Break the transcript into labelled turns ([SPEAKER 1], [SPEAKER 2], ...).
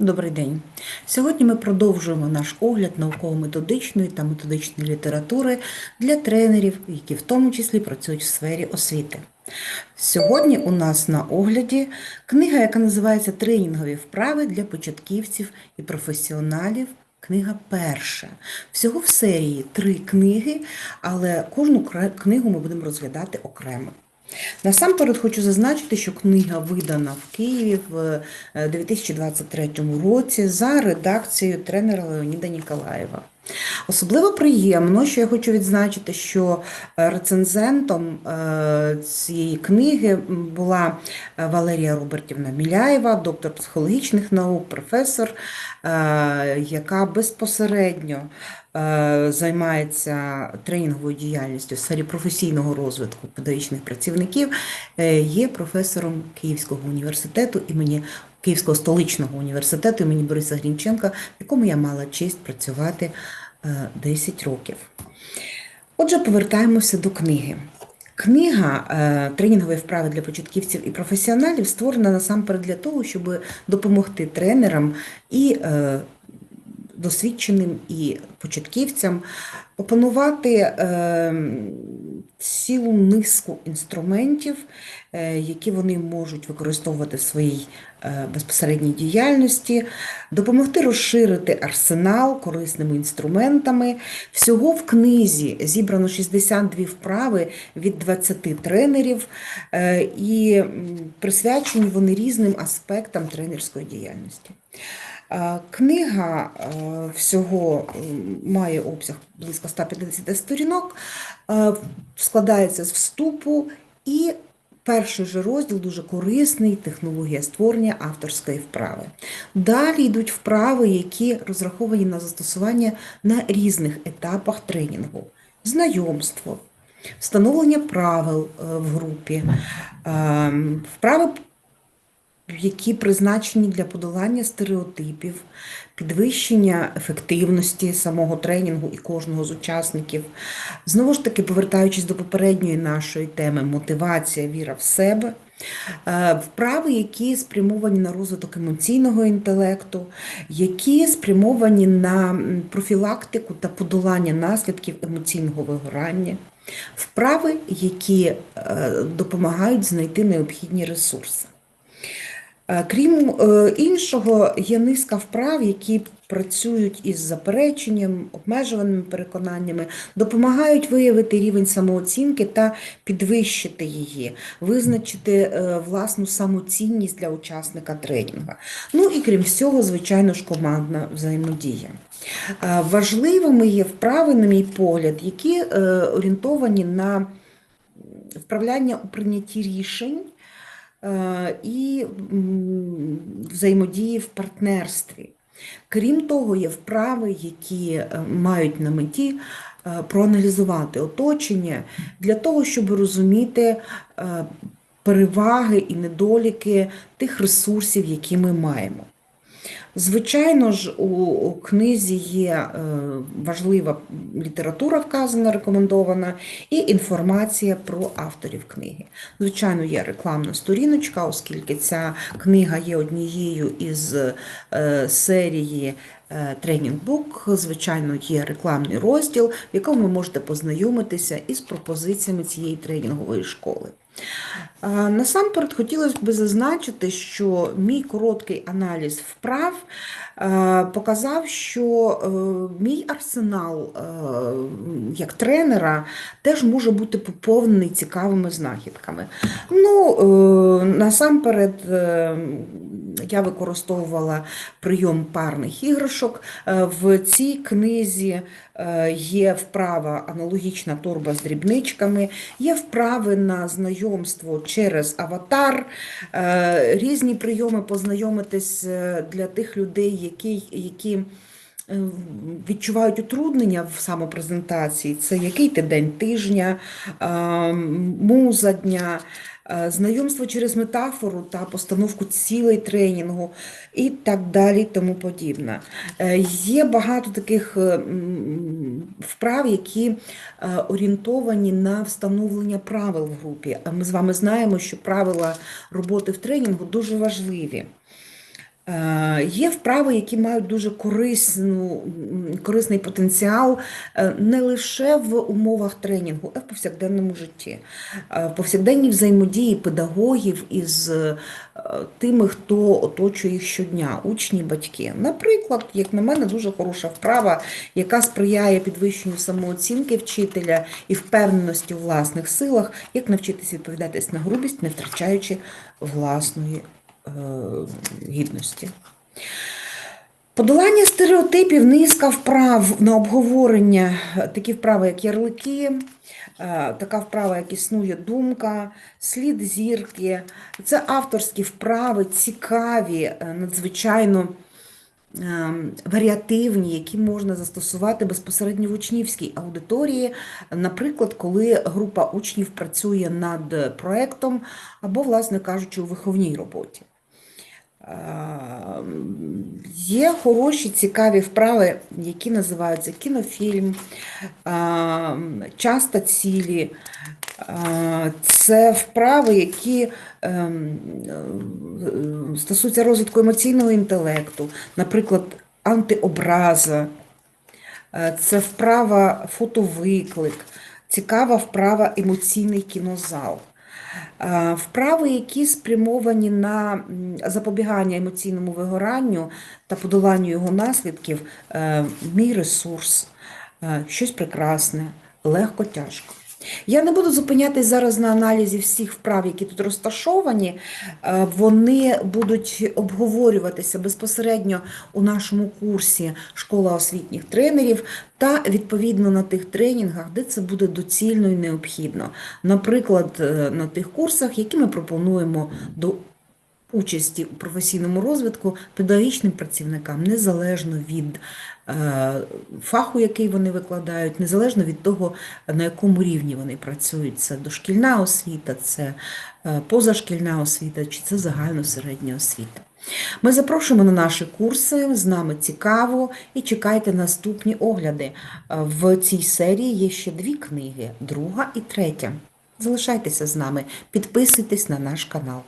[SPEAKER 1] Добрий день. Сьогодні ми продовжуємо наш огляд науково-методичної та методичної літератури для тренерів, які в тому числі працюють в сфері освіти. Сьогодні у нас на огляді книга, яка називається Тренінгові вправи для початківців і професіоналів. Книга перша. Всього в серії три книги, але кожну книгу ми будемо розглядати окремо. Насамперед хочу зазначити, що книга видана в Києві в е, 2023 році за редакцією тренера Леоніда Ніколаєва. Особливо приємно, що я хочу відзначити, що е, рецензентом е, цієї книги була е, Валерія Робертівна Міляєва, доктор психологічних наук, професор, е, яка безпосередньо е, займається тренінговою діяльністю в сфері професійного розвитку педагогічних працівників, е, є професором Київського університету імені Київського столичного університету імені Бориса Грінченка, в якому я мала честь працювати е, 10 років. Отже, повертаємося до книги. Книга е, тренінгові вправи для початківців і професіоналів створена насамперед для того, щоб допомогти тренерам і е, досвідченим і початківцям опанувати е, цілу низку інструментів, е, які вони можуть використовувати в своїй е, безпосередній діяльності, допомогти розширити арсенал корисними інструментами. Всього в книзі зібрано 62 вправи від 20 тренерів, і присвячені вони різним аспектам тренерської діяльності. Книга е, всього має обсяг близько 150 сторінок, е, складається з вступу і перший же розділ дуже корисний технологія створення авторської вправи. Далі йдуть вправи, які розраховані на застосування на різних етапах тренінгу: знайомство, встановлення правил е, в групі, е, вправи які призначені для подолання стереотипів, підвищення ефективності самого тренінгу і кожного з учасників. Знову ж таки, повертаючись до попередньої нашої теми, мотивація, віра в себе. Е, Вправи, які спрямовані на розвиток емоційного інтелекту, які спрямовані на профілактику та подолання наслідків емоційного вигорання, вправи, які е, допомагають знайти необхідні ресурси. Е, Крім е, іншого, є низка вправ, які працюють із запереченням, обмежуваними переконаннями, допомагають виявити рівень самооцінки та підвищити її, визначити е, власну самоцінність для учасника тренінгу. Ну і крім всього, звичайно ж, командна взаємодія. Важливими є вправи, на мій погляд, які орієнтовані на вправляння у прийнятті рішень і взаємодії в партнерстві. Крім того, є вправи, які е, мають на меті е, проаналізувати оточення для того, щоб розуміти е, переваги і недоліки тих ресурсів, які ми маємо. Звичайно ж, у, книзі є е, важлива література вказана, рекомендована, і інформація про авторів книги. Звичайно, є рекламна сторіночка, оскільки ця книга є однією із е, серії е, тренінг-бук. Звичайно, є рекламний розділ, в якому ви можете познайомитися із пропозиціями цієї тренінгової школи. А, Насамперед хотілося б зазначити, що мій короткий аналіз вправ е, показав, що е, мій арсенал е, як тренера теж може бути поповнений цікавими знахідками. Ну, е, насамперед, е, я використовувала прийом парних іграшок. Е, В цій книзі е, є вправа аналогічна торба з дрібничками, є вправи на знайомство через аватар, е, різні прийоми познайомитись для тих людей, які, відчувають утруднення в самопрезентації. Це який ти день тижня, е, муза дня. е, Знайомство через метафору та постановку цілей тренінгу і так далі, тому подібне. Е, Є багато таких е, вправ, які е, орієнтовані на встановлення правил в групі. А Ми з вами знаємо, що правила роботи в тренінгу дуже важливі. Е, Є вправи, які мають дуже корисну, корисний потенціал е, не лише в умовах тренінгу, а в повсякденному житті, Е, в повсякденній взаємодії педагогів із тими, хто оточує їх щодня, учні, батьки. Наприклад, як на мене, дуже хороша вправа, яка сприяє підвищенню самооцінки вчителя і впевненості у власних силах, як навчитися відповідатись на грубість, не втрачаючи власної гідності. Подолання стереотипів, низка вправ на обговорення, такі вправи, як ярлики, е, така вправа, як існує думка, слід зірки. Це авторські вправи, цікаві, е, надзвичайно е, варіативні, які можна застосувати безпосередньо в учнівській аудиторії. Наприклад, коли група учнів працює над проектом або, власне кажучи, у виховній роботі. Е, Є хороші, цікаві вправи, які називаються кінофільм, е, часто цілі. Е, Це вправи, які стосуються розвитку емоційного інтелекту, наприклад, антиобраза. Це вправа фотовиклик, цікава вправа емоційний кінозал. Е, Вправи, які спрямовані на запобігання емоційному вигоранню та подоланню його наслідків, е, мій ресурс, е, щось прекрасне, легко тяжко. Я не буду зупинятись зараз на аналізі всіх вправ, які тут розташовані. Е, Вони будуть обговорюватися безпосередньо у нашому курсі Школа освітніх тренерів та відповідно на тих тренінгах, де це буде доцільно і необхідно. Наприклад, е, на тих курсах, які ми пропонуємо до участі у професійному розвитку педагогічним працівникам незалежно від е, фаху, який вони викладають, незалежно від того, на якому рівні вони працюють. Це дошкільна освіта, це е, позашкільна освіта, чи це загальна середня освіта. Ми запрошуємо на наші курси, з нами цікаво і чекайте наступні огляди. Е, В цій серії є ще дві книги, друга і третя. Залишайтеся з нами, підписуйтесь на наш канал.